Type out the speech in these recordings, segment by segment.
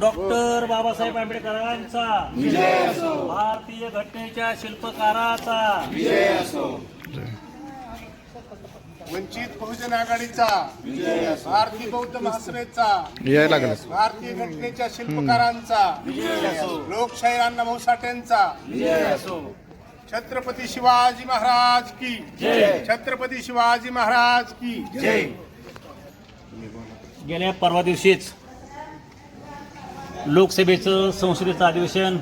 Doctor Babasaheb आंबेडकरांचा. भारतीय घटनेच्या शिल्पकाराचा. वंचित बहुजन आघाडीचा. भारतीय बौद्ध महासभेचा. भारतीय घटनेच्या शिल्पकारांचा. लोकशाही अण्णाभाऊ साठेंचा. छत्रपती शिवाजी महाराज की. छत्रपती शिवाजी महाराज की. गेल्या परवा दिवशीच लोकसभेचं संसदेचं अधिवेशन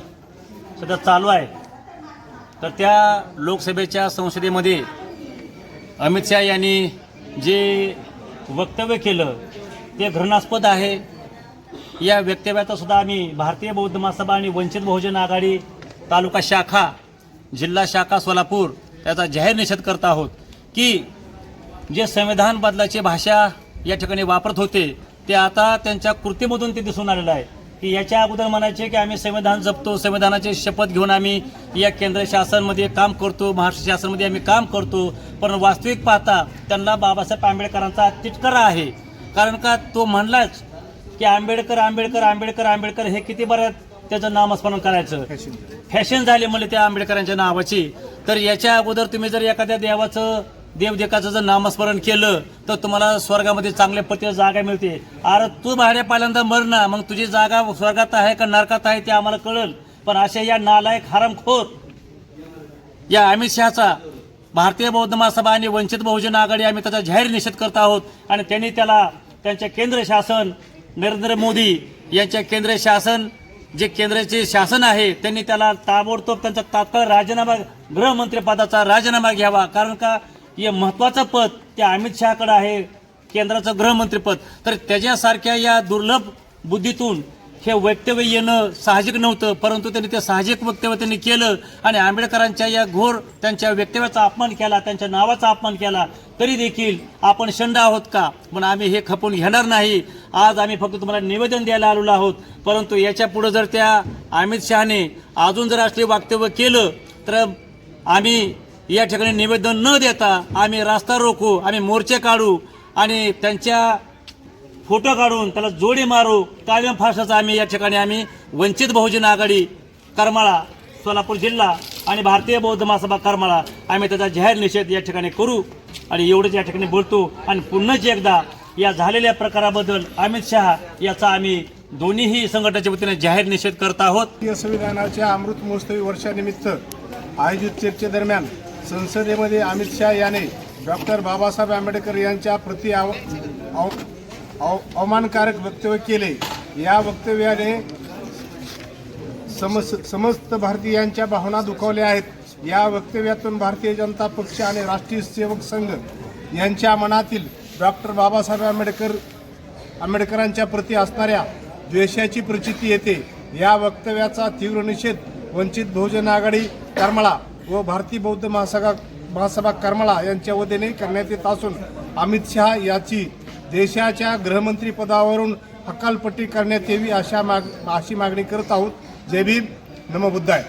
सध्या चालू आहे. तर त्या लोकसभेच्या संसदेमध्ये अमित शहा यांनी जे वक्तव्य केलं ते घृणास्पद आहे. या वक्तव्याचा सुद्धा आम्ही भारतीय बौद्ध महासभा आणि वंचित बहुजन आघाडी तालुका शाखा जिल्हा शाखा सोलापूर त्याचा जाहीर निषेध करत आहोत की जे संविधान बदलाची भाषा या ठिकाणी वापरत होते ते आता त्यांच्या कृतीमधून ते दिसून आलेलं आहे. की याच्या अगोदर म्हणायचे की आम्ही संविधान जपतो संविधानाची शपथ घेऊन आम्ही या केंद्र शासनमध्ये काम करतो महाराष्ट्र शासनमध्ये आम्ही काम करतो. पण वास्तविक पाहता त्यांना बाबासाहेब आंबेडकरांचा तिटकारा आहे. कारण का तो म्हणलाच की आंबेडकर आंबेडकर आंबेडकर आंबेडकर हे किती बरं त्याचं नामस्मरण करायचं. फॅशन झाली म्हणजे त्या आंबेडकरांच्या नावाची. तर याच्या अगोदर तुम्ही जर एखाद्या देवाचं देवदेकाचं जर नामस्मरण केलं तर तुम्हाला स्वर्गामध्ये चांगल्या पतीची जागा मिळते. अरे तू बाहेर पहिल्यांदा मर ना मग तुझी जागा स्वर्गात आहे का नरकात आहे ते आम्हाला कळल. पण अशा या नालायक हरामखोर या अमित शहाचा भारतीय बौद्ध महासभा आणि वंचित बहुजन आघाडी आम्ही त्याचा जाहीर निषेध करत आहोत. आणि त्यांनी त्याला त्यांच्या केंद्र शासन नरेंद्र मोदी यांच्या केंद्र शासन जे केंद्राचे शासन आहे त्यांनी त्याला ताबडतोब त्यांचा तात्काळ राजीनामा गृहमंत्रीपदाचा राजीनामा घ्यावा. कारण का? हे महत्वाचं पद ते अमित शहाकडे आहे केंद्राचं गृहमंत्रीपद तर त्याच्यासारख्या या दुर्लभ बुद्धीतून हे वक्तव्य येणं साहजिक नव्हतं परंतु त्यांनी ते साहजिक वक्तव्य त्यांनी केलं आणि आंबेडकरांच्या या घोर त्यांच्या वक्तव्याचा अपमान केला त्यांच्या नावाचा अपमान केला तरी देखील आपण शंड आहोत का? पण आम्ही हे खपून घेणार नाही. आज आम्ही फक्त तुम्हाला निवेदन द्यायला आलेलो आहोत. परंतु याच्या पुढं जर त्या अमित शहाने अजून जर असले वक्तव्य केलं तर आम्ही या ठिकाणी निवेदन न देता आम्ही रास्ता रोखू आम्ही मोर्चे काढू आणि त्यांच्या फोटो काढून त्याला जोडी मारू. कायम फासाचा आम्ही या ठिकाणी आम्ही वंचित बहुजन आघाडी करमाळा सोलापूर जिल्हा आणि भारतीय बौद्ध महासभा करमाळा आम्ही त्याचा जाहीर निषेध या ठिकाणी करू आणि एवढंच या ठिकाणी बोलतो. आणि पुन्हाच एकदा या झालेल्या प्रकाराबद्दल अमित शहा याचा आम्ही दोन्हीही संघटनेच्या वतीने जाहीर निषेध करत आहोत. संविधानाच्या अमृत महोत्सवी वर्षानिमित्त आयोजित चर्चेदरम्यान संसदेमध्ये अमित शहा याने डॉक्टर बाबासाहेब आंबेडकर यांच्या प्रति आव अव- अव- अवमानकारक वक्तव्य केले. या वक्तव्याने समस समस्त भारतीयांच्या भावना दुखावल्या आहेत. या वक्तव्यातून भारतीय जनता पक्ष आणि राष्ट्रीय सेवक संघ यांच्या मनातील डॉक्टर बाबासाहेब आंबेडकर आंबेडकरांच्या प्रती असणाऱ्या द्वेषाची प्रचिती येते. या वक्तव्याचा तीव्र निषेध वंचित बहुजन आघाडी करमळा व भारतीय बौद्ध महासभा महासभा करमळा यांच्या वतीने करण्यात येत असून अमित शहा याची देशाच्या गृहमंत्री पदावरून हकालपट्टी करण्यात यावी अशा माग अशी मागणी करत आहोत. जय भीम. नमबुद्धाय